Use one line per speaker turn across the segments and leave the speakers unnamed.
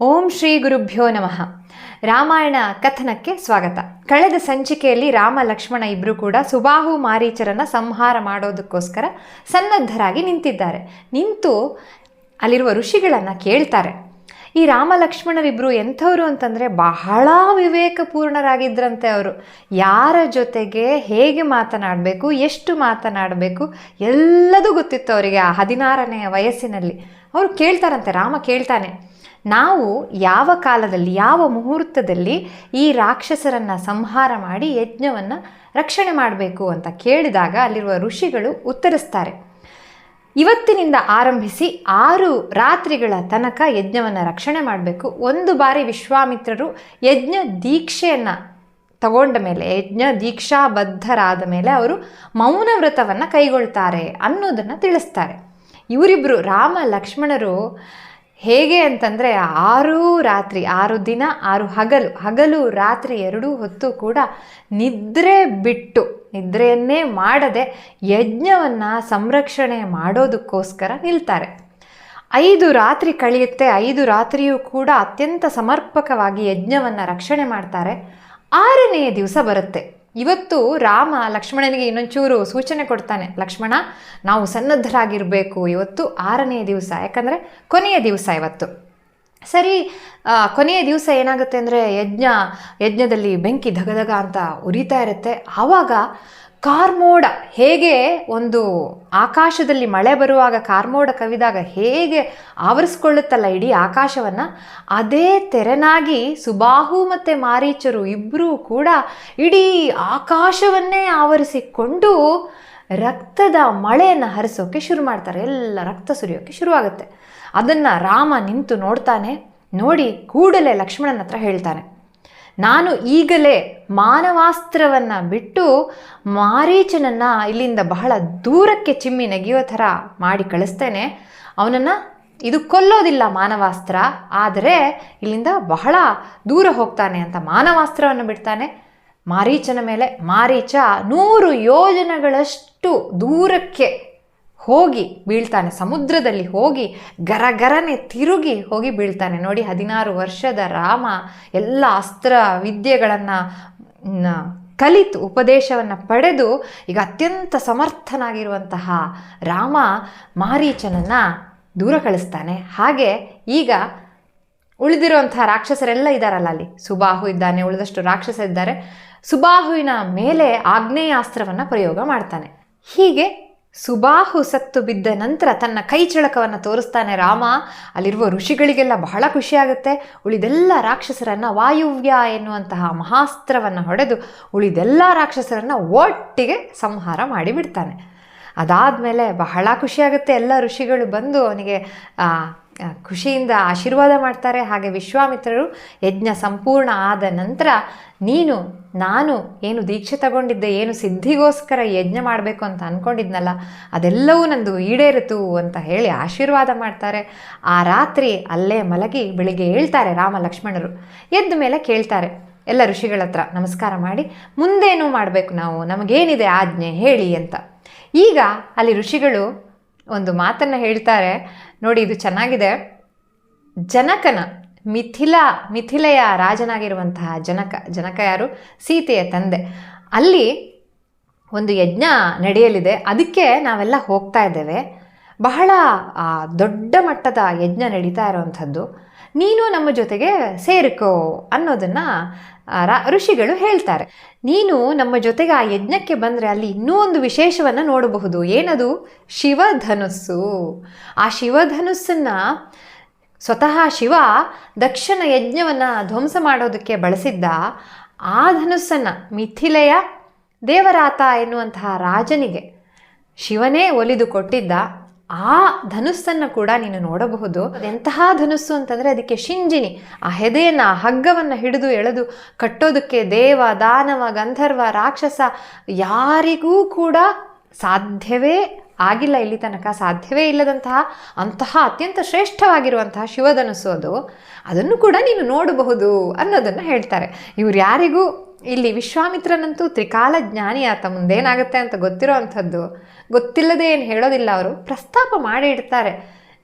ಓಂ ಶ್ರೀ ಗುರುಭ್ಯೋ ನಮಃ. ರಾಮಾಯಣ ಕಥನಕ್ಕೆ ಸ್ವಾಗತ. ಕಳೆದ ಸಂಚಿಕೆಯಲ್ಲಿ ರಾಮ, ಲಕ್ಷ್ಮಣ ಇಬ್ಬರು ಕೂಡ ಸುಬಾಹು ಮಾರೀಚರನ್ನ ಸಂಹಾರ ಮಾಡೋದಕ್ಕೋಸ್ಕರ ಸನ್ನದ್ಧರಾಗಿ ನಿಂತಿದ್ದಾರೆ. ನಿಂತು ಅಲ್ಲಿರುವ ಋಷಿಗಳನ್ನು ಕೇಳ್ತಾರೆ. ಈ ರಾಮ ಲಕ್ಷ್ಮಣರಿಬ್ಬರು ಎಂಥವ್ರು ಅಂತಂದರೆ ಬಹಳ ವಿವೇಕಪೂರ್ಣರಾಗಿದ್ದರಂತೆ ಅವರು. ಯಾರ ಜೊತೆಗೆ ಹೇಗೆ ಮಾತನಾಡಬೇಕು, ಎಷ್ಟು ಮಾತನಾಡಬೇಕು, ಎಲ್ಲದೂ ಗೊತ್ತಿತ್ತು ಅವರಿಗೆ ಆ ಹದಿನಾರನೆಯ ವಯಸ್ಸಿನಲ್ಲಿ. ಅವರು ಕೇಳ್ತಾರಂತೆ, ರಾಮ ಕೇಳ್ತಾನೆ. ನಾವು ಯಾವ ಕಾಲದಲ್ಲಿ, ಯಾವ ಮುಹೂರ್ತದಲ್ಲಿ ಈ ರಾಕ್ಷಸರನ್ನು ಸಂಹಾರ ಮಾಡಿ ಯಜ್ಞವನ್ನು ರಕ್ಷಣೆ ಮಾಡಬೇಕು ಅಂತ ಕೇಳಿದಾಗ ಅಲ್ಲಿರುವ ಋಷಿಗಳು ಉತ್ತರಿಸ್ತಾರೆ. ಇವತ್ತಿನಿಂದ ಆರಂಭಿಸಿ ಆರು ರಾತ್ರಿಗಳ ತನಕ ಯಜ್ಞವನ್ನು ರಕ್ಷಣೆ ಮಾಡಬೇಕು. ಒಂದು ಬಾರಿ ವಿಶ್ವಾಮಿತ್ರರು ಯಜ್ಞ ದೀಕ್ಷೆಯನ್ನು ತಗೊಂಡ ಮೇಲೆ, ಯಜ್ಞ ದೀಕ್ಷಾಬದ್ಧರಾದ ಮೇಲೆ ಅವರು ಮೌನ ವ್ರತವನ್ನು ಕೈಗೊಳ್ತಾರೆ ಅನ್ನೋದನ್ನು ತಿಳಿಸ್ತಾರೆ. ಇವರಿಬ್ಬರು ರಾಮ, ಲಕ್ಷ್ಮಣರು ಹೇಗೆ ಅಂತಂದರೆ ಆರು ರಾತ್ರಿ, ಆರು ದಿನ, ಆರು ಹಗಲು ಹಗಲು ರಾತ್ರಿ ಎರಡೂ ಹೊತ್ತು ಕೂಡ ನಿದ್ರೆ ಬಿಟ್ಟು, ನಿದ್ರೆಯನ್ನೇ ಮಾಡದೆ ಯಜ್ಞವನ್ನು ಸಂರಕ್ಷಣೆ ಮಾಡೋದಕ್ಕೋಸ್ಕರ ನಿಲ್ತಾರೆ. ಐದು ರಾತ್ರಿ ಕಳೆಯುತ್ತೆ, ಐದು ರಾತ್ರಿಯೂ ಕೂಡ ಅತ್ಯಂತ ಸಮರ್ಪಕವಾಗಿ ಯಜ್ಞವನ್ನು ರಕ್ಷಣೆ ಮಾಡ್ತಾರೆ. ಆರನೆಯ ದಿವಸ ಬರುತ್ತೆ. ಇವತ್ತು ರಾಮ ಲಕ್ಷ್ಮಣನಿಗೆ ಇನ್ನೊಂಚೂರು ಸೂಚನೆ ಕೊಡ್ತಾನೆ. ಲಕ್ಷ್ಮಣ, ನಾವು ಸನ್ನದ್ಧರಾಗಿರಬೇಕು ಇವತ್ತು ಆರನೇ ದಿವಸ, ಯಾಕಂದರೆ ಕೊನೆಯ ದಿವಸ ಇವತ್ತು. ಸರಿ ಕೊನೆಯ ದಿವಸ ಏನಾಗುತ್ತೆ ಅಂದರೆ ಯಜ್ಞ, ಯಜ್ಞದಲ್ಲಿ ಬೆಂಕಿ ಧಗಧಗ ಅಂತ ಉರಿತಾ ಇರುತ್ತೆ. ಆವಾಗ ಕಾರ್ಮೋಡ ಹೇಗೆ ಒಂದು ಆಕಾಶದಲ್ಲಿ ಮಳೆ ಬರುವಾಗ ಕಾರ್ಮೋಡ ಕವಿದಾಗ ಹೇಗೆ ಆವರಿಸ್ಕೊಳ್ಳುತ್ತಲ್ಲ ಇಡೀ ಆಕಾಶವನ್ನು, ಅದೇ ತೆರನಾಗಿ ಸುಬಾಹು ಮತ್ತು ಮಾರೀಚರು ಇಬ್ಬರೂ ಕೂಡ ಇಡೀ ಆಕಾಶವನ್ನೇ ಆವರಿಸಿಕೊಂಡು ರಕ್ತದ ಮಳೆಯನ್ನು ಹರಿಸೋಕೆ ಶುರು ಮಾಡ್ತಾರೆ. ಎಲ್ಲ ರಕ್ತ ಸುರಿಯೋಕ್ಕೆ ಶುರುವಾಗುತ್ತೆ. ಅದನ್ನು ರಾಮ ನಿಂತು ನೋಡ್ತಾನೆ, ನೋಡಿ ಕೂಡಲೇ ಲಕ್ಷ್ಮಣನ ಹತ್ರ ಹೇಳ್ತಾನೆ, ನಾನು ಈಗಲೇ ಮಾನವಾಸ್ತ್ರವನ್ನು ಬಿಟ್ಟು ಮಾರೀಚನನ್ನು ಇಲ್ಲಿಂದ ಬಹಳ ದೂರಕ್ಕೆ ಚಿಮ್ಮಿ ನೆಗೆಯೋ ಥರ ಮಾಡಿ ಕಳಿಸ್ತೇನೆ. ಅವನನ್ನು ಇದು ಕೊಲ್ಲೋದಿಲ್ಲ ಮಾನವಾಸ್ತ್ರ, ಆದರೆ ಇಲ್ಲಿಂದ ಬಹಳ ದೂರ ಹೋಗ್ತಾನೆ ಅಂತ ಮಾನವಾಸ್ತ್ರವನ್ನು ಬಿಡ್ತಾನೆ. ಮಾರೀಚನ ಮೇಲೆ ಮಾರೀಚ ನೂರು ಯೋಜನೆಗಳಷ್ಟು ದೂರಕ್ಕೆ ಹೋಗಿ ಬೀಳ್ತಾನೆ, ಸಮುದ್ರದಲ್ಲಿ ಹೋಗಿ ಗರಗರನೆ ತಿರುಗಿ ಹೋಗಿ ಬೀಳ್ತಾನೆ. ನೋಡಿ, ಹದಿನಾರು ವರ್ಷದ ರಾಮ ಎಲ್ಲ ಅಸ್ತ್ರ ವಿದ್ಯೆಗಳನ್ನು ಕಲಿತು ಉಪದೇಶವನ್ನು ಪಡೆದು ಈಗ ಅತ್ಯಂತ ಸಮರ್ಥನಾಗಿರುವಂತಹ ರಾಮ ಮಾರೀಚನನ್ನು ದೂರ ಕಳಿಸ್ತಾನೆ. ಹಾಗೆ ಈಗ ಉಳಿದಿರುವಂತಹ ರಾಕ್ಷಸರೆಲ್ಲ ಇದ್ದಾರಲ್ಲ ಅಲ್ಲಿ. ಸುಬಾಹು ಇದ್ದಾನೆ, ಉಳಿದಷ್ಟು ರಾಕ್ಷಸ ಇದ್ದಾರೆ. ಸುಬಾಹುವಿನ ಮೇಲೆ ಆಗ್ನೇಯಾಸ್ತ್ರವನ್ನು ಪ್ರಯೋಗ ಮಾಡ್ತಾನೆ. ಹೀಗೆ ಸುಬಾಹು ಸತ್ತು ಬಿದ್ದ ನಂತರ ತನ್ನ ಕೈ ಚಳಕವನ್ನು ತೋರಿಸ್ತಾನೆ ರಾಮ. ಅಲ್ಲಿರುವ ಋಷಿಗಳಿಗೆಲ್ಲ ಬಹಳ ಖುಷಿಯಾಗುತ್ತೆ. ಉಳಿದೆಲ್ಲ ರಾಕ್ಷಸರನ್ನು ವಾಯುವ್ಯ ಎನ್ನುವಂತಹ ಮಹಾಸ್ತ್ರವನ್ನು ಹೊಡೆದು ಉಳಿದೆಲ್ಲ ರಾಕ್ಷಸರನ್ನು ಒಟ್ಟಿಗೆ ಸಂಹಾರ ಮಾಡಿಬಿಡ್ತಾನೆ ಅದಾದಮೇಲೆ ಬಹಳ ಖುಷಿಯಾಗುತ್ತೆ. ಎಲ್ಲ ಋಷಿಗಳು ಬಂದು ಅವನಿಗೆ ಖುಷಿಯಿಂದ ಆಶೀರ್ವಾದ ಮಾಡ್ತಾರೆ. ಹಾಗೆ ವಿಶ್ವಾಮಿತ್ರರು ಯಜ್ಞ ಸಂಪೂರ್ಣ ಆದ ನಂತರ ನೀನು, ನಾನು ಏನು ದೀಕ್ಷೆ ತಗೊಂಡಿದ್ದೆ, ಏನು ಸಿದ್ಧಿಗೋಸ್ಕರ ಯಜ್ಞ ಮಾಡಬೇಕು ಅಂತ ಅಂದ್ಕೊಂಡಿದ್ನಲ್ಲ ಅದೆಲ್ಲವೂ ನಂದು ಈಡೇರಿತು ಅಂತ ಹೇಳಿ ಆಶೀರ್ವಾದ ಮಾಡ್ತಾರೆ. ಆ ರಾತ್ರಿ ಅಲ್ಲೇ ಮಲಗಿ ಬೆಳಿಗ್ಗೆ ಹೇಳ್ತಾರೆ ರಾಮ ಲಕ್ಷ್ಮಣರು ಎದ್ದ ಮೇಲೆ ಕೇಳ್ತಾರೆ ಎಲ್ಲ ಋಷಿಗಳ ಹತ್ರ, ನಮಸ್ಕಾರ ಮಾಡಿ, ಮುಂದೇನು ಮಾಡಬೇಕು ನಾವು, ನಮಗೇನಿದೆ ಆಜ್ಞೆ ಹೇಳಿ ಅಂತ. ಈಗ ಅಲ್ಲಿ ಋಷಿಗಳು ಒಂದು ಮಾತನ್ನು ಹೇಳ್ತಾರೆ. ನೋಡಿ, ಇದು ಚೆನ್ನಾಗಿದೆ. ಜನಕನ, ಮಿಥಿಲ, ಮಿಥಿಲೆಯ ರಾಜನಾಗಿರುವಂತಹ ಜನಕ ಜನಕ ಯಾರು? ಸೀತೆಯ ತಂದೆ. ಅಲ್ಲಿ ಒಂದು ಯಜ್ಞ ನಡೆಯಲಿದೆ. ಅದಕ್ಕೆ ನಾವೆಲ್ಲ ಹೋಗ್ತಾ ಇದ್ದೇವೆ. ಬಹಳ ದೊಡ್ಡ ಮಟ್ಟದ ಯಜ್ಞ ನಡೀತಾ ಇರುವಂಥದ್ದು. ನೀನು ನಮ್ಮ ಜೊತೆಗೆ ಸೇರಿಕೋ ಅನ್ನೋದನ್ನು ಋಷಿಗಳು ಹೇಳ್ತಾರೆ. ನೀನು ನಮ್ಮ ಜೊತೆಗೆ ಆ ಯಜ್ಞಕ್ಕೆ ಬಂದರೆ ಅಲ್ಲಿ ಇನ್ನೂ ಒಂದು ವಿಶೇಷವನ್ನು ನೋಡಬಹುದು. ಏನದು? ಶಿವಧನುಸ್ಸು. ಆ ಶಿವಧನುಸ್ಸನ್ನು ಸ್ವತಃ ಶಿವ ದಕ್ಷಿಣ ಯಜ್ಞವನ್ನು ಧ್ವಂಸ ಮಾಡೋದಕ್ಕೆ ಬಳಸಿದ್ದ ಆ ಧನುಸ್ಸನ್ನು ಮಿಥಿಲೆಯ ದೇವರಾತ ಎನ್ನುವಂತಹ ರಾಜನಿಗೆ ಶಿವನೇ ಒಲಿದು ಕೊಟ್ಟಿದ್ದ. ಆ ಧನುಸ್ಸನ್ನು ಕೂಡ ನೀನು ನೋಡಬಹುದು. ಎಂತಹ ಧನುಸ್ಸು ಅಂತಂದರೆ ಅದಕ್ಕೆ ಶಿಂಜಿನಿ, ಆ ಹೆದೆಯನ್ನು, ಆ ಹಗ್ಗವನ್ನು ಹಿಡಿದು ಎಳೆದು ಕಟ್ಟೋದಕ್ಕೆ ದೇವ, ದಾನವ, ಗಂಧರ್ವ, ರಾಕ್ಷಸ ಯಾರಿಗೂ ಕೂಡ ಸಾಧ್ಯವೇ ಆಗಿಲ್ಲ. ಇಲ್ಲಿ ತನಕ ಸಾಧ್ಯವೇ ಇಲ್ಲದಂತಹ, ಅಂತಹ ಅತ್ಯಂತ ಶ್ರೇಷ್ಠವಾಗಿರುವಂತಹ ಶಿವಧನುಸ್ಸು ಅದು. ಅದನ್ನು ಕೂಡ ನೀನು ನೋಡಬಹುದು ಅನ್ನೋದನ್ನು ಹೇಳ್ತಾರೆ. ಇವ್ರು ಯಾರಿಗೂ ಇಲ್ಲಿ ವಿಶ್ವಾಮಿತ್ರನಂತೂ ತ್ರಿಕಾಲ ಜ್ಞಾನಿ ಆತ ಮುಂದೇನಾಗುತ್ತೆ ಅಂತ ಗೊತ್ತಿರೋ ಅಂಥದ್ದು ಗೊತ್ತಿಲ್ಲದೆ ಏನು ಹೇಳೋದಿಲ್ಲ ಅವರು. ಪ್ರಸ್ತಾಪ ಮಾಡಿ ಇಡ್ತಾರೆ.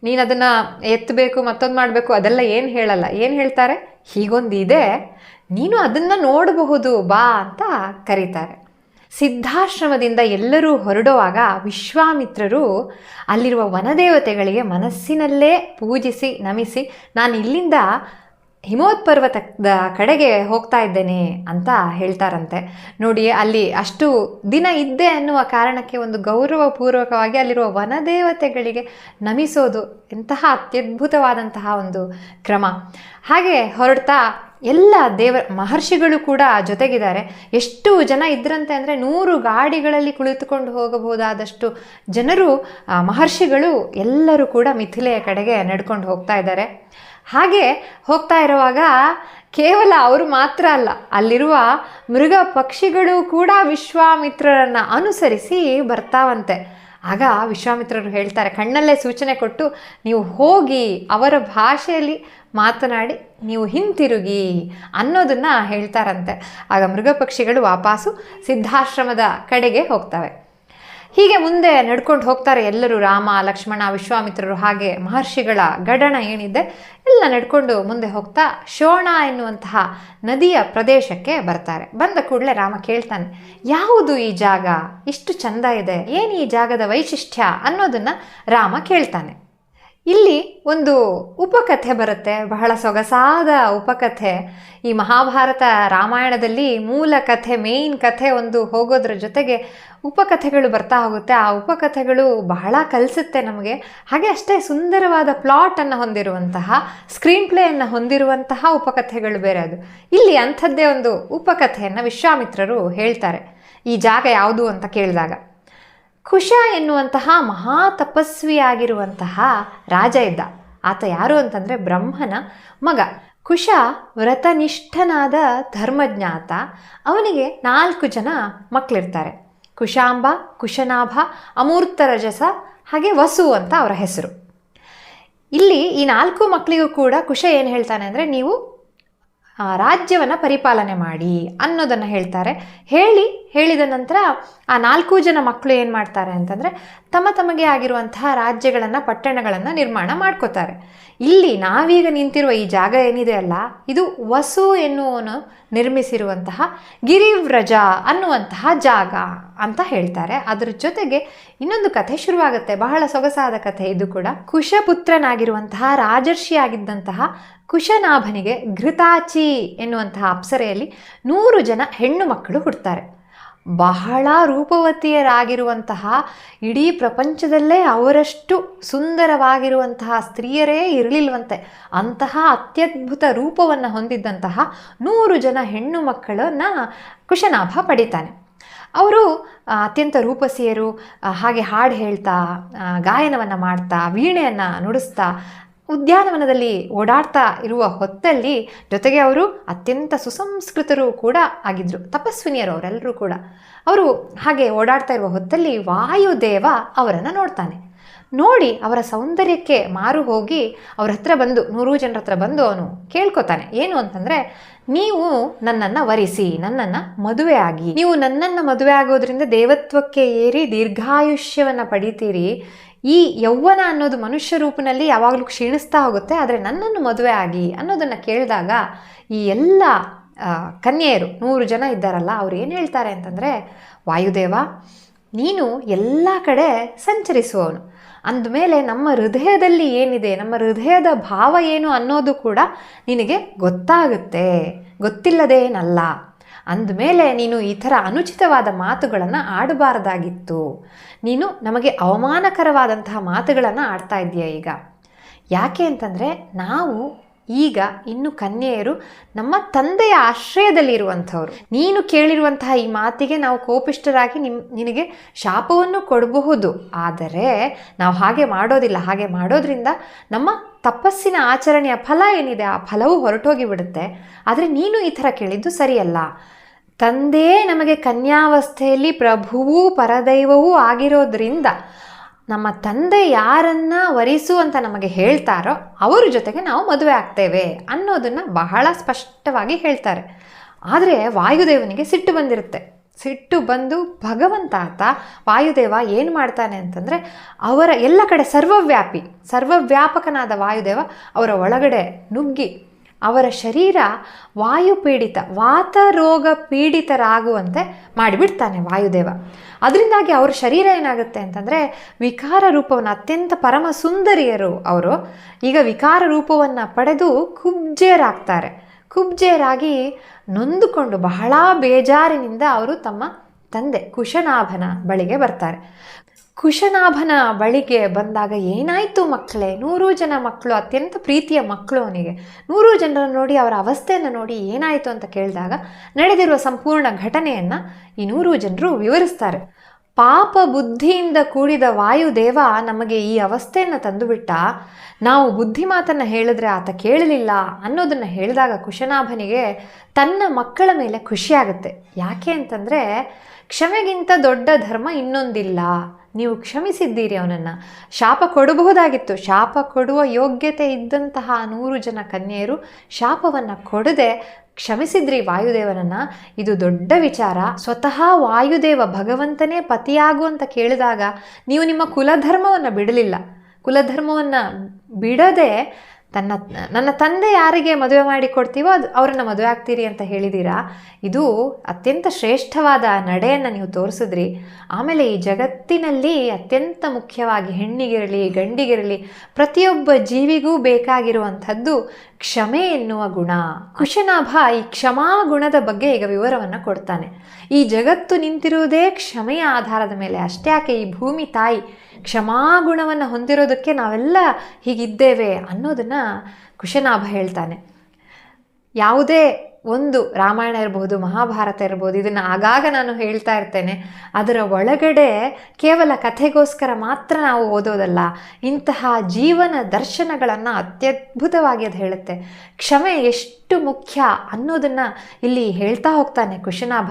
ನೀನು ಅದನ್ನು ಎತ್ತಬೇಕು ಮತ್ತೊಂದು ಮಾಡಬೇಕು, ಅದೆಲ್ಲ ಏನು ಹೇಳಲ್ಲ. ಏನು ಹೇಳ್ತಾರೆ? ಹೀಗೊಂದು ಇದೆ ನೀನು ಅದನ್ನು ನೋಡಬಹುದು, ಬಾ ಅಂತ ಕರೀತಾರೆ. ಸಿದ್ಧಾಶ್ರಮದಿಂದ ಎಲ್ಲರೂ ಹೊರಡುವಾಗ ವಿಶ್ವಾಮಿತ್ರರು ಅಲ್ಲಿರುವ ವನದೇವತೆಗಳಿಗೆ ಮನಸ್ಸಿನಲ್ಲೇ ಪೂಜಿಸಿ, ನಮಿಸಿ, ನಾನು ಇಲ್ಲಿಂದ ಹಿಮೋತ್ಪರ್ವತದ ಕಡೆಗೆ ಹೋಗ್ತಾ ಇದ್ದೇನೆ ಅಂತ ಹೇಳ್ತಾರಂತೆ. ನೋಡಿ, ಅಲ್ಲಿ ಅಷ್ಟು ದಿನ ಇದ್ದೆ ಅನ್ನುವ ಕಾರಣಕ್ಕೆ ಒಂದು ಗೌರವಪೂರ್ವಕವಾಗಿ ಅಲ್ಲಿರುವ ವನದೇವತೆಗಳಿಗೆ ನಮಿಸೋದು ಎಂತಹ ಅತ್ಯದ್ಭುತವಾದಂತಹ ಒಂದು ಕ್ರಮ. ಹಾಗೆ ಹೊರಡ್ತಾ ಎಲ್ಲ ದೇವ ಮಹರ್ಷಿಗಳು ಕೂಡ ಜೊತೆಗಿದ್ದಾರೆ. ಎಷ್ಟು ಜನ ಇದ್ರಂತೆ ಅಂದರೆ ನೂರು ಗಾಡಿಗಳಲ್ಲಿ ಕುಳಿತುಕೊಂಡು ಹೋಗಬಹುದಾದಷ್ಟು ಜನರು ಮಹರ್ಷಿಗಳು ಎಲ್ಲರೂ ಕೂಡ ಮಿಥಿಲೆಯ ಕಡೆಗೆ ನಡ್ಕೊಂಡು ಹೋಗ್ತಾ ಇದ್ದಾರೆ. ಹಾಗೆ ಹೋಗ್ತಾ ಇರುವಾಗ ಕೇವಲ ಅವರು ಮಾತ್ರ ಅಲ್ಲ, ಅಲ್ಲಿರುವ ಮೃಗ ಪಕ್ಷಿಗಳು ಕೂಡ ವಿಶ್ವಾಮಿತ್ರರನ್ನು ಅನುಸರಿಸಿ ಬರ್ತಾವಂತೆ. ಆಗ ವಿಶ್ವಾಮಿತ್ರರು ಹೇಳ್ತಾರೆ, ಕಣ್ಣಲ್ಲೇ ಸೂಚನೆ ಕೊಟ್ಟು ನೀವು ಹೋಗಿ ಅವರ ಭಾಷೆಯಲ್ಲಿ ಮಾತನಾಡಿ, ನೀವು ಹಿಂತಿರುಗಿ ಅನ್ನೋದನ್ನು ಹೇಳ್ತಾರಂತೆ. ಆಗ ಮೃಗ ಪಕ್ಷಿಗಳು ವಾಪಸ್ಸು ಸಿದ್ಧಾಶ್ರಮದ ಕಡೆಗೆ ಹೋಗ್ತವೆ. ಹೀಗೆ ಮುಂದೆ ನಡ್ಕೊಂಡು ಹೋಗ್ತಾರೆ ಎಲ್ಲರೂ, ರಾಮ, ಲಕ್ಷ್ಮಣ, ವಿಶ್ವಾಮಿತ್ರರು ಹಾಗೆ ಮಹರ್ಷಿಗಳ ಗಡಣ ಏನಿದೆ, ಎಲ್ಲ ನಡ್ಕೊಂಡು ಮುಂದೆ ಹೋಗ್ತಾ ಶೋಣ ಎನ್ನುವಂತಹ ನದಿಯ ಪ್ರದೇಶಕ್ಕೆ ಬರ್ತಾರೆ. ಬಂದ ಕೂಡಲೇ ರಾಮ ಕೇಳ್ತಾನೆ, ಯಾವುದು ಈ ಜಾಗ? ಇಷ್ಟು ಚಂದ ಇದೆ, ಏನು ಈ ಜಾಗದ ವೈಶಿಷ್ಟ್ಯ? ಅನ್ನೋದನ್ನು ರಾಮ ಕೇಳ್ತಾನೆ. ಇಲ್ಲಿ ಒಂದು ಉಪಕಥೆ ಬರುತ್ತೆ, ಬಹಳ ಸೊಗಸಾದ ಉಪಕಥೆ. ಈ ಮಹಾಭಾರತ ರಾಮಾಯಣದಲ್ಲಿ ಮೂಲ ಕಥೆ ಮೇಯ್ನ್ ಕಥೆ ಒಂದು ಹೋಗೋದ್ರ ಜೊತೆಗೆ ಉಪಕಥೆಗಳು ಬರ್ತಾ ಹೋಗುತ್ತೆ. ಆ ಉಪಕಥೆಗಳು ಬಹಳ ಕಲಿಸುತ್ತೆ ನಮಗೆ. ಹಾಗೆ ಅಷ್ಟೇ ಸುಂದರವಾದ ಪ್ಲಾಟನ್ನು ಹೊಂದಿರುವಂತಹ ಸ್ಕ್ರೀನ್ ಪ್ಲೇಯನ್ನು ಹೊಂದಿರುವಂತಹ ಉಪಕಥೆಗಳು ಬೇರೆ ಅದು. ಇಲ್ಲಿ ಅಂಥದ್ದೇ ಒಂದು ಉಪಕಥೆಯನ್ನು ವಿಶ್ವಾಮಿತ್ರರು ಹೇಳ್ತಾರೆ. ಈ ಜಾಗ ಯಾವುದು ಅಂತ ಕೇಳಿದಾಗ. ಕುಶ ಎನ್ನುವಂತಹ ಮಹಾ ತಪಸ್ವಿಯಾಗಿರುವಂತಹ ರಾಜ ಇದ್ದ. ಆತ ಯಾರು ಅಂತಂದರೆ ಬ್ರಹ್ಮನ ಮಗ. ಕುಶ ವ್ರತನಿಷ್ಠನಾದ ಧರ್ಮಜ್ಞಾತ. ಅವನಿಗೆ ನಾಲ್ಕು ಜನ ಮಕ್ಕಳಿರ್ತಾರೆ ಕುಶಾಂಬ ಕುಶನಾಭ ಅಮೂರ್ತರಜಸ ಹಾಗೆ ವಸು ಅಂತ ಅವರ ಹೆಸರು. ಇಲ್ಲಿ ಈ ನಾಲ್ಕು ಮಕ್ಕಳಿಗೂ ಕೂಡ ಕುಶ ಏನು ಹೇಳ್ತಾನೆ ಅಂದರೆ ನೀವು ರಾಜ್ಯವನ್ನು ಪರಿಪಾಲನೆ ಮಾಡಿ ಅನ್ನೋದನ್ನು ಹೇಳ್ತಾರೆ. ಹೇಳಿ ಹೇಳಿದ ನಂತರ ಆ ನಾಲ್ಕು ಜನ ಮಕ್ಕಳು ಏನು ಮಾಡ್ತಾರೆ ಅಂತಂದರೆ ತಮ್ಮ ತಮಗೆ ಆಗಿರುವಂತಹ ರಾಜ್ಯಗಳನ್ನು, ಪಟ್ಟಣಗಳನ್ನು ನಿರ್ಮಾಣ ಮಾಡ್ಕೋತಾರೆ. ಇಲ್ಲಿ ನಾವೀಗ ನಿಂತಿರುವ ಈ ಜಾಗ ಏನಿದೆ ಅಲ್ಲ, ಇದು ವಸು ಎನ್ನುವನು ನಿರ್ಮಿಸಿರುವಂತಹ ಗಿರಿವ್ರಜ ಅನ್ನುವಂತಹ ಜಾಗ ಅಂತ ಹೇಳ್ತಾರೆ. ಅದರ ಜೊತೆಗೆ ಇನ್ನೊಂದು ಕಥೆ ಶುರುವಾಗುತ್ತೆ. ಬಹಳ ಸೊಗಸಾದ ಕಥೆ ಇದು ಕೂಡ. ಕುಶಪುತ್ರನಾಗಿರುವಂತಹ ರಾಜರ್ಷಿಯಾಗಿದ್ದಂತಹ ಕುಶನಾಭನಿಗೆ ಘೃತಾಚಿ ಎನ್ನುವಂತಹ ಅಪ್ಸರೆಯಲ್ಲಿ ನೂರು ಜನ ಹೆಣ್ಣು ಮಕ್ಕಳು ಹುಡ್ತಾರೆ. ಬಹಳ ರೂಪವತಿಯರಾಗಿರುವಂತಹ ಇಡೀ ಪ್ರಪಂಚದಲ್ಲೇ ಅವರಷ್ಟು ಸುಂದರವಾಗಿರುವಂತಹ ಸ್ತ್ರೀಯರೇ ಇರಲಿಲ್ವಂತೆ. ಅಂತಹ ಅತ್ಯದ್ಭುತ ರೂಪವನ್ನು ಹೊಂದಿದ್ದಂತಹ ನೂರು ಜನ ಹೆಣ್ಣು ಮಕ್ಕಳನ್ನು ಕುಶನಾಭ ಪಡಿತಾನೆ. ಅವರು ಅತ್ಯಂತ ರೂಪಸಿಯರು ಹಾಗೆ ಹಾಡು ಹೇಳ್ತಾ ಗಾಯನವನ್ನು ಮಾಡ್ತಾ, ವೀಣೆಯನ್ನು ನುಡಿಸ್ತಾ ಉದ್ಯಾನವನದಲ್ಲಿ ಓಡಾಡ್ತಾ ಇರುವ ಹೊತ್ತಲ್ಲಿ ಜೊತೆಗೆ ಅವರು ಅತ್ಯಂತ ಸುಸಂಸ್ಕೃತರು ಕೂಡ ಆಗಿದ್ದರು ತಪಸ್ವಿನಿಯರು ಅವರೆಲ್ಲರೂ ಕೂಡ. ಅವರು ಹಾಗೆ ಓಡಾಡ್ತಾ ಇರುವ ಹೊತ್ತಲ್ಲಿ ವಾಯುದೇವ ಅವರನ್ನು ನೋಡ್ತಾನೆ. ನೋಡಿ ಅವರ ಸೌಂದರ್ಯಕ್ಕೆ ಮಾರು ಹೋಗಿ ಅವ್ರ ಹತ್ರ ಬಂದು, ನೂರು ಜನರ ಹತ್ರ ಬಂದು ಅವನು ಕೇಳ್ಕೊತಾನೆ. ಏನು ಅಂತಂದರೆ, ನೀವು ನನ್ನನ್ನು ವರಿಸಿ, ನನ್ನನ್ನು ಮದುವೆ ಆಗಿ, ನೀವು ನನ್ನನ್ನು ಮದುವೆ ಆಗೋದ್ರಿಂದ ದೇವತ್ವಕ್ಕೆ ಏರಿ ದೀರ್ಘಾಯುಷ್ಯವನ್ನು ಪಡಿತೀರಿ ಈ ಯೌವನ ಅನ್ನೋದು ಮನುಷ್ಯ ರೂಪದಲ್ಲಿ ಯಾವಾಗಲೂ ಕ್ಷೀಣಿಸ್ತಾ ಹೋಗುತ್ತೆ, ಆದರೆ ನನ್ನನ್ನು ಮದುವೆ ಆಗಿ ಅನ್ನೋದನ್ನು ಕೇಳಿದಾಗ ಈ ಎಲ್ಲ ಕನ್ಯೆಯರು, ನೂರು ಜನ ಇದ್ದಾರಲ್ಲ, ಅವ್ರು ಏನು ಹೇಳ್ತಾರೆ ಅಂತಂದರೆ, ವಾಯುದೇವ, ನೀನು ಎಲ್ಲ ಕಡೆ ಸಂಚರಿಸುವವನು. ಅಂದಮೇಲೆ ನಮ್ಮ ಹೃದಯದಲ್ಲಿ ಏನಿದೆ, ನಮ್ಮ ಹೃದಯದ ಭಾವ ಏನು ಅನ್ನೋದು ಕೂಡ ನಿನಗೆ ಗೊತ್ತಾಗುತ್ತೆ ಗೊತ್ತಿಲ್ಲದೇನಲ್ಲ ಅಂದಮೇಲೆ ನೀನು ಈ ಥರ ಅನುಚಿತವಾದ ಮಾತುಗಳನ್ನು ಆಡಬಾರದಾಗಿತ್ತು. ನೀನು ನಮಗೆ ಅವಮಾನಕರವಾದಂತಹ ಮಾತುಗಳನ್ನು ಆಡ್ತಾ ಇದ್ದೀಯಾ ಈಗ? ಯಾಕೆ ಅಂತಂದರೆ ನಾವು ಈಗ ಇನ್ನು ಕನ್ಯೆಯರು ನಮ್ಮ ತಂದೆಯ ಆಶ್ರಯದಲ್ಲಿ ಇರುವಂಥವ್ರು. ನೀನು ಕೇಳಿರುವಂತಹ ಈ ಮಾತಿಗೆ ನಾವು ಕೋಪಿಷ್ಟರಾಗಿ ನಿಮ್, ನಿನಗೆ ಶಾಪವನ್ನು ಕೊಡಬಹುದು. ಆದರೆ ನಾವು ಹಾಗೆ ಮಾಡೋದಿಲ್ಲ. ಹಾಗೆ ಮಾಡೋದ್ರಿಂದ ನಮ್ಮ ತಪಸ್ಸಿನ ಆಚರಣೆಯ ಫಲ ಏನಿದೆ? ಆ ಫಲವು ಹೊರಟೋಗಿ ಬಿಡುತ್ತೆ ಆದರೆ ನೀನು ಈ ಥರ ಕೇಳಿದ್ದು ಸರಿಯಲ್ಲ. ತಂದೆ ನಮಗೆ ಕನ್ಯಾವಸ್ಥೆಯಲ್ಲಿ ಪ್ರಭುವೂ ಪರದೈವವೂ ಆಗಿರೋದ್ರಿಂದ ನಮ್ಮ ತಂದೆ ಯಾರನ್ನ ವರಿಸು ಅಂತ ನಮಗೆ ಹೇಳ್ತಾರೋ ಅವರ ಜೊತೆಗೆ ನಾವು ಮದುವೆ ಆಗ್ತೇವೆ ಅನ್ನೋದನ್ನು ಬಹಳ ಸ್ಪಷ್ಟವಾಗಿ ಹೇಳ್ತಾರೆ. ಆದರೆ ವಾಯುದೇವನಿಗೆ ಸಿಟ್ಟು ಬಂದಿರುತ್ತೆ. ಸಿಟ್ಟು ಬಂದು ಭಗವಂತ ಆತ ವಾಯುದೇವ ಏನು ಮಾಡ್ತಾನೆ ಅಂತಂದರೆ ಅವರ ಎಲ್ಲ ಕಡೆ ಸರ್ವವ್ಯಾಪಿ, ಸರ್ವವ್ಯಾಪಕನಾದ ವಾಯುದೇವ ಅವರ ಒಳಗಡೆ ನುಗ್ಗಿ ಅವರ ಶರೀರ ವಾಯುಪೀಡಿತ ವಾತರೋಗ ಪೀಡಿತರಾಗುವಂತೆ ಮಾಡಿಬಿಡ್ತಾನೆ ವಾಯುದೇವ. ಅದರಿಂದಾಗಿ ಅವರ ಶರೀರ ಏನಾಗುತ್ತೆ ಅಂತಂದರೆ ವಿಕಾರ ರೂಪವನ್ನು, ಅತ್ಯಂತ ಪರಮ ಸುಂದರಿಯರು ಅವರು ಈಗ ವಿಕಾರ ರೂಪವನ್ನು ಪಡೆದು ಕುಬ್ಜೇರಾಗ್ತಾರೆ ಕುಬ್ಜೇರಾಗಿ ನೊಂದುಕೊಂಡು ಬಹಳ ಬೇಜಾರಿನಿಂದ ಅವರು ತಮ್ಮ ತಂದೆ ಕುಶನಾಭನ ಬಳಿಗೆ ಬರ್ತಾರೆ. ಕುಶನಾಭನ ಬಳಿಗೆ ಬಂದಾಗ ಏನಾಯಿತು ಮಕ್ಕಳೇ? ನೂರು ಜನ ಮಕ್ಕಳು, ಅತ್ಯಂತ ಪ್ರೀತಿಯ ಮಕ್ಕಳು ಅವನಿಗೆ. ನೂರು ಜನರನ್ನು ನೋಡಿ ಅವರ ಅವಸ್ಥೆಯನ್ನು ನೋಡಿ ಏನಾಯಿತು ಅಂತ ಕೇಳಿದಾಗ ನಡೆದಿರುವ ಸಂಪೂರ್ಣ ಘಟನೆಯನ್ನು ಈ ನೂರು ಜನರು ವಿವರಿಸ್ತಾರೆ. ಪಾಪ ಬುದ್ಧಿಯಿಂದ ಕೂಡಿದ ವಾಯುದೇವ ನಮಗೆ ಈ ಅವಸ್ಥೆಯನ್ನು ತಂದುಬಿಟ್ಟ. ನಾವು ಬುದ್ಧಿ ಮಾತನ್ನು ಹೇಳಿದ್ರೆ ಆತ ಕೇಳಲಿಲ್ಲ ಅನ್ನೋದನ್ನು ಹೇಳಿದಾಗ ಕುಶನಾಭನಿಗೆ ತನ್ನ ಮಕ್ಕಳ ಮೇಲೆ ಖುಷಿಯಾಗುತ್ತೆ. ಯಾಕೆ ಅಂತಂದರೆ, ಕ್ಷಮೆಗಿಂತ ದೊಡ್ಡ ಧರ್ಮ ಇನ್ನೊಂದಿಲ್ಲ. ನೀವು ಕ್ಷಮಿಸಿದ್ದೀರಿ ಅವನನ್ನು. ಶಾಪ ಕೊಡಬಹುದಾಗಿತ್ತು. ಶಾಪ ಕೊಡುವ ಯೋಗ್ಯತೆ ಇದ್ದಂತಹ ನೂರು ಜನ ಕನ್ಯೆಯರು ಶಾಪವನ್ನು ಕೊಡದೆ ಕ್ಷಮಿಸಿದ್ರಿ ವಾಯುದೇವನನ್ನು. ಇದು ದೊಡ್ಡ ವಿಚಾರ. ಸ್ವತಃ ವಾಯುದೇವ ಭಗವಂತನೇ ಪತಿಯಾಗು ಅಂತ ಕೇಳಿದಾಗ ನೀವು ನಿಮ್ಮ ಕುಲಧರ್ಮವನ್ನು ಬಿಡಲಿಲ್ಲ. ಕುಲಧರ್ಮವನ್ನು ಬಿಡದೆ ತನ್ನ, ನನ್ನ ತಂದೆ ಯಾರಿಗೆ ಮದುವೆ ಮಾಡಿ ಕೊಡ್ತೀವೋ ಅದು ಅವರನ್ನು ಮದುವೆ ಆಗ್ತೀರಿ ಅಂತ ಹೇಳಿದ್ದೀರಾ ಇದು ಅತ್ಯಂತ ಶ್ರೇಷ್ಠವಾದ ನಡೆಯನ್ನು ನೀವು ತೋರಿಸಿದ್ರಿ. ಆಮೇಲೆ ಈ ಜಗತ್ತಿನಲ್ಲಿ ಅತ್ಯಂತ ಮುಖ್ಯವಾಗಿ ಹೆಣ್ಣಿಗಿರಲಿ, ಗಂಡಿಗಿರಲಿ, ಪ್ರತಿಯೊಬ್ಬ ಜೀವಿಗೂ ಬೇಕಾಗಿರುವಂಥದ್ದು ಕ್ಷಮೆ ಎನ್ನುವ ಗುಣ. ಕುಶನಾಭ ಈ ಕ್ಷಮಾ ಗುಣದ ಬಗ್ಗೆ ಈಗ ವಿವರವನ್ನು ಕೊಡ್ತಾನೆ. ಈ ಜಗತ್ತು ನಿಂತಿರುವುದೇ ಕ್ಷಮೆಯ ಆಧಾರದ ಮೇಲೆ. ಅಷ್ಟ್ಯಾಕೆ ಈ ಭೂಮಿ ತಾಯಿ ಕ್ಷಮಾಗುಣವನ್ನು ಹೊಂದಿರೋದಕ್ಕೆ ನಾವೆಲ್ಲ ಹೀಗಿದ್ದೇವೆ ಅನ್ನೋದನ್ನು ಕುಶನಾಭ ಹೇಳ್ತಾನೆ. ಯಾವುದೇ ಒಂದು ರಾಮಾಯಣ ಇರಬಹುದು ಮಹಾಭಾರತ ಇರ್ಬೋದು, ಇದನ್ನು ಆಗಾಗ ನಾನು ಹೇಳ್ತಾ ಇರ್ತೇನೆ. ಅದರ ಒಳಗಡೆ ಕೇವಲ ಕಥೆಗೋಸ್ಕರ ಮಾತ್ರ ನಾವು ಓದೋದಲ್ಲ, ಇಂತಹ ಜೀವನ ದರ್ಶನಗಳನ್ನು ಅತ್ಯದ್ಭುತವಾಗಿ ಅದು ಹೇಳುತ್ತೆ. ಕ್ಷಮೆ ಎಷ್ಟು ಮುಖ್ಯ ಅನ್ನೋದನ್ನು ಇಲ್ಲಿ ಹೇಳ್ತಾ ಹೋಗ್ತಾನೆ ಕುಶನಾಭ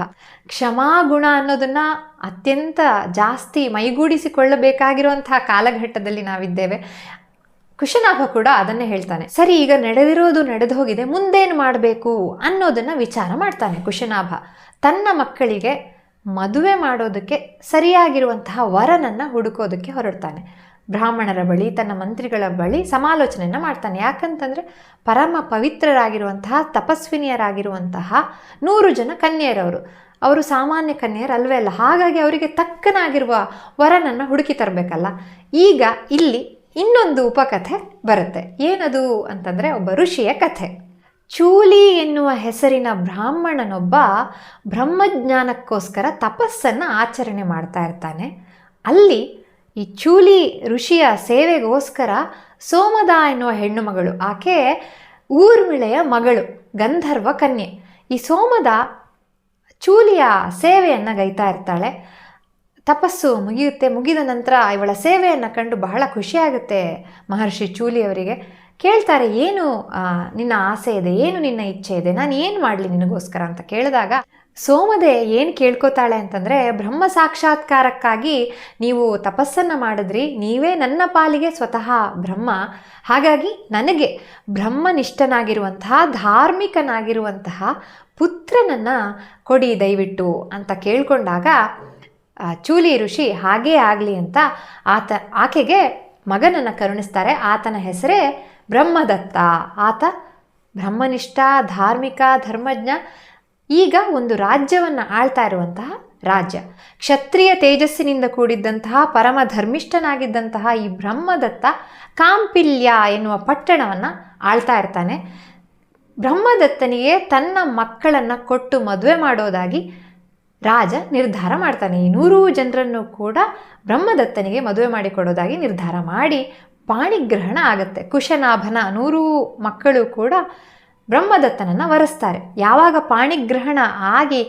ಕ್ಷಮಾಗುಣ ಅನ್ನೋದನ್ನು ಅತ್ಯಂತ ಜಾಸ್ತಿ ಮೈಗೂಡಿಸಿಕೊಳ್ಳಬೇಕಾಗಿರುವಂತಹ ಕಾಲಘಟ್ಟದಲ್ಲಿ ನಾವಿದ್ದೇವೆ. ಕುಶನಾಭ ಕೂಡ ಅದನ್ನೇ ಹೇಳ್ತಾನೆ. ಸರಿ, ಈಗ ನಡೆದಿರೋದು ನಡೆದು ಹೋಗಿದೆ, ಮುಂದೇನು ಮಾಡಬೇಕು ಅನ್ನೋದನ್ನು ವಿಚಾರ ಮಾಡ್ತಾನೆ ಕುಶನಾಭ. ತನ್ನ ಮಕ್ಕಳಿಗೆ ಮದುವೆ ಮಾಡೋದಕ್ಕೆ ಸರಿಯಾಗಿರುವಂತಹ ವರನನ್ನು ಹುಡುಕೋದಕ್ಕೆ ಹೊರಡ್ತಾನೆ. ಬ್ರಾಹ್ಮಣರ ಬಳಿ, ತನ್ನ ಮಂತ್ರಿಗಳ ಬಳಿ ಸಮಾಲೋಚನೆಯನ್ನು ಮಾಡ್ತಾನೆ. ಯಾಕಂತಂದರೆ, ಪರಮ ಪವಿತ್ರರಾಗಿರುವಂತಹ, ತಪಸ್ವಿನಿಯರಾಗಿರುವಂತಹ ನೂರು ಜನ ಕನ್ಯೆಯರವರು. ಅವರು ಸಾಮಾನ್ಯ ಕನ್ಯೆಯರಲ್ವೇ ಅಲ್ಲ, ಹಾಗಾಗಿ ಅವರಿಗೆ ತಕ್ಕನಾಗಿರುವ ವರನನ್ನು ಹುಡುಕಿ ತರಬೇಕಲ್ಲ. ಈಗ ಇಲ್ಲಿ ಇನ್ನೊಂದು ಉಪಕಥೆ ಬರುತ್ತೆ. ಏನದು ಅಂತಂದರೆ ಒಬ್ಬ ಋಷಿಯ ಕಥೆ. ಚೂಲಿ ಎನ್ನುವ ಹೆಸರಿನ ಬ್ರಾಹ್ಮಣನೊಬ್ಬ ಬ್ರಹ್ಮಜ್ಞಾನಕ್ಕೋಸ್ಕರ ತಪಸ್ಸನ್ನು ಆಚರಣೆ ಮಾಡ್ತಾ ಇರ್ತಾನೆ. ಅಲ್ಲಿ ಈ ಚೂಲಿ ಋಷಿಯ ಸೇವೆಗೋಸ್ಕರ ಸೋಮದ ಎನ್ನುವ ಹೆಣ್ಣು ಮಗಳು, ಆಕೆ ಊರ್ಮಿಳೆಯ ಮಗಳು, ಗಂಧರ್ವ ಕನ್ಯೆ. ಈ ಸೋಮದ ಚೂಲಿಯ ಸೇವೆಯನ್ನು ಗೈತಾ ಇರ್ತಾಳೆ. ತಪಸ್ಸು ಮುಗಿಯುತ್ತೆ, ಮುಗಿದ ನಂತರ ಇವಳ ಸೇವೆಯನ್ನು ಕಂಡು ಬಹಳ ಖುಷಿಯಾಗುತ್ತೆ. ಮಹರ್ಷಿ ಚೂಲಿಯವರಿಗೆ ಕೇಳ್ತಾರೆ, ಏನು ನಿನ್ನ ಆಸೆ ಇದೆ, ಏನು ನಿನ್ನ ಇಚ್ಛೆ ಇದೆ, ನಾನು ಏನು ಮಾಡಲಿ ನಿನಗೋಸ್ಕರ? ಅಂತ ಕೇಳಿದಾಗ, ಸೋಮದೆ ಏನು ಕೇಳ್ಕೊತಾಳೆ ಅಂತಂದರೆ, ಬ್ರಹ್ಮ ಸಾಕ್ಷಾತ್ಕಾರಕ್ಕಾಗಿ ನೀವು ತಪಸ್ಸನ್ನು ಮಾಡಿದ್ರಿ, ನೀವೇ ನನ್ನ ಪಾಲಿಗೆ ಸ್ವತಃ ಬ್ರಹ್ಮ. ಹಾಗಾಗಿ ನನಗೆ ಬ್ರಹ್ಮನಿಷ್ಠನಾಗಿರುವಂತಹ, ಧಾರ್ಮಿಕನಾಗಿರುವಂತಹ ಪುತ್ರನನ್ನು ಕೊಡಿ ದಯವಿಟ್ಟು, ಅಂತ ಕೇಳ್ಕೊಂಡಾಗ ಚೂಲಿ ಋಷಿ ಹಾಗೇ ಆಗಲಿ ಅಂತ ಆತ, ಆಕೆಗೆ ಮಗನನ್ನು ಕರುಣಿಸ್ತಾರೆ. ಆತನ ಹೆಸರೇ ಬ್ರಹ್ಮದತ್ತ. ಆತ ಬ್ರಹ್ಮನಿಷ್ಠ, ಧಾರ್ಮಿಕ, ಧರ್ಮಜ್ಞ, ಈಗ ಒಂದು ರಾಜ್ಯವನ್ನು ಆಳ್ತಾ ಇರುವಂತಹ ರಾಜ್ಯ. ಕ್ಷತ್ರಿಯ ತೇಜಸ್ಸಿನಿಂದ ಕೂಡಿದ್ದಂತಹ ಪರಮ ಧರ್ಮಿಷ್ಠನಾಗಿದ್ದಂತಹ ಈ ಬ್ರಹ್ಮದತ್ತ ಕಾಂಪಿಲ್ಯ ಎನ್ನುವ ಪಟ್ಟಣವನ್ನು ಆಳ್ತಾ ಇರ್ತಾನೆ. ಬ್ರಹ್ಮದತ್ತನಿಗೆ ತನ್ನ ಮಕ್ಕಳನ್ನು ಕೊಟ್ಟು ಮದುವೆ ಮಾಡೋದಾಗಿ ರಾಜ ನಿರ್ಧಾರ ಮಾಡ್ತಾನೆ. ಈ ನೂರು ಜನರನ್ನು ಕೂಡ ಬ್ರಹ್ಮದತ್ತನಿಗೆ ಮದುವೆ ಮಾಡಿಕೊಡೋದಾಗಿ ನಿರ್ಧಾರ ಮಾಡಿ ಪಾಣಿಗ್ರಹಣ ಆಗುತ್ತೆ. ಕುಶನಾಭನ ನೂರು ಮಕ್ಕಳು ಕೂಡ ಬ್ರಹ್ಮದತ್ತನನ್ನು ವರೆಸ್ತಾರೆ. ಯಾವಾಗ ಪಾಣಿಗ್ರಹಣ ಆಗಿ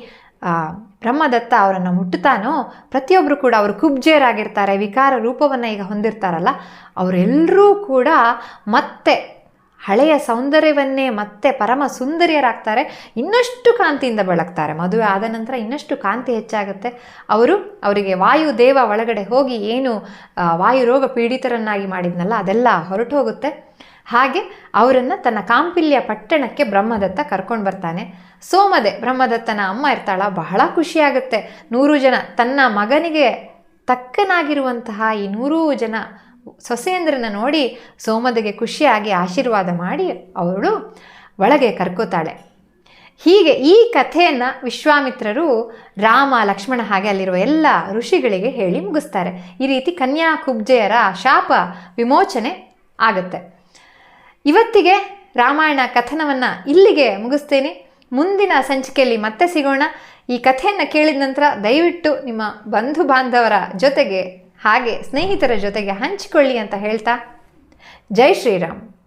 ಬ್ರಹ್ಮದತ್ತ ಅವರನ್ನು ಮುಟ್ಟುತ್ತಾನೋ ಪ್ರತಿಯೊಬ್ಬರು ಕೂಡ ಅವರು ಕುಬ್ಜೇರಾಗಿರ್ತಾರೆ ವಿಕಾರ ರೂಪವನ್ನು ಈಗ ಹೊಂದಿರ್ತಾರಲ್ಲ, ಅವರೆಲ್ಲರೂ ಕೂಡ ಮತ್ತೆ ಹಳೆಯ ಸೌಂದರ್ಯವನ್ನೇ ಮತ್ತೆ ಪರಮ ಸುಂದರಿಯರಾಗ್ತಾರೆ. ಇನ್ನಷ್ಟು ಕಾಂತಿಯಿಂದ ಬೆಳಗ್ತಾರೆ. ಮದುವೆ ಆದ ನಂತರ ಇನ್ನಷ್ಟು ಕಾಂತಿ ಹೆಚ್ಚಾಗುತ್ತೆ. ಅವರು ಅವರಿಗೆ ವಾಯುದೇವ ಒಳಗಡೆ ಹೋಗಿ ಏನು ವಾಯು ರೋಗ ಪೀಡಿತರನ್ನಾಗಿ ಮಾಡಿದ್ನಲ್ಲ, ಅದೆಲ್ಲ ಹೊರಟು ಹೋಗುತ್ತೆ ಹಾಗೆ ಅವರನ್ನು ತನ್ನ ಕಾಂಪಿಲ್ಯ ಪಟ್ಟಣಕ್ಕೆ ಬ್ರಹ್ಮದತ್ತ ಕರ್ಕೊಂಡು ಬರ್ತಾನೆ. ಸೋಮದೆ ಬ್ರಹ್ಮದತ್ತನ ಅಮ್ಮ ಇರ್ತಾಳ, ಬಹಳ ಖುಷಿಯಾಗುತ್ತೆ. ನೂರು ಜನ ತನ್ನ ಮಗನಿಗೆ ತಕ್ಕನಾಗಿರುವಂತಹ ಈ ನೂರು ಜನ ಸೊಸೆಯಂದ್ರನ್ನ ನೋಡಿ ಸೋಮದಗೆ ಖುಷಿಯಾಗಿ ಆಶೀರ್ವಾದ ಮಾಡಿ ಅವಳು ಒಳಗೆ ಕರ್ಕೋತಾಳೆ. ಹೀಗೆ ಈ ಕಥೆಯನ್ನು ವಿಶ್ವಾಮಿತ್ರರು ರಾಮ, ಲಕ್ಷ್ಮಣ ಹಾಗೆ ಅಲ್ಲಿರುವ ಎಲ್ಲ ಋಷಿಗಳಿಗೆ ಹೇಳಿ ಮುಗಿಸ್ತಾರೆ. ಈ ರೀತಿ ಕನ್ಯಾ ಕುಬ್ಜೆಯರ ಶಾಪ ವಿಮೋಚನೆ ಆಗುತ್ತೆ. ಇವತ್ತಿಗೆ ರಾಮಾಯಣ ಕಥನವನ್ನು ಇಲ್ಲಿಗೆ ಮುಗಿಸ್ತೇನೆ. ಮುಂದಿನ ಸಂಚಿಕೆಯಲ್ಲಿ ಮತ್ತೆ ಸಿಗೋಣ. ಈ ಕಥೆಯನ್ನು ಕೇಳಿದ ನಂತರ ದಯವಿಟ್ಟು ನಿಮ್ಮ ಬಂಧು ಬಾಂಧವರ ಜೊತೆಗೆ ಹಾಗೆ ಸ್ನೇಹಿತರ ಜೊತೆಗೆ ಹಂಚಿಕೊಳ್ಳಿ ಅಂತ ಹೇಳ್ತಾ ಜೈ ಶ್ರೀರಾಮ್.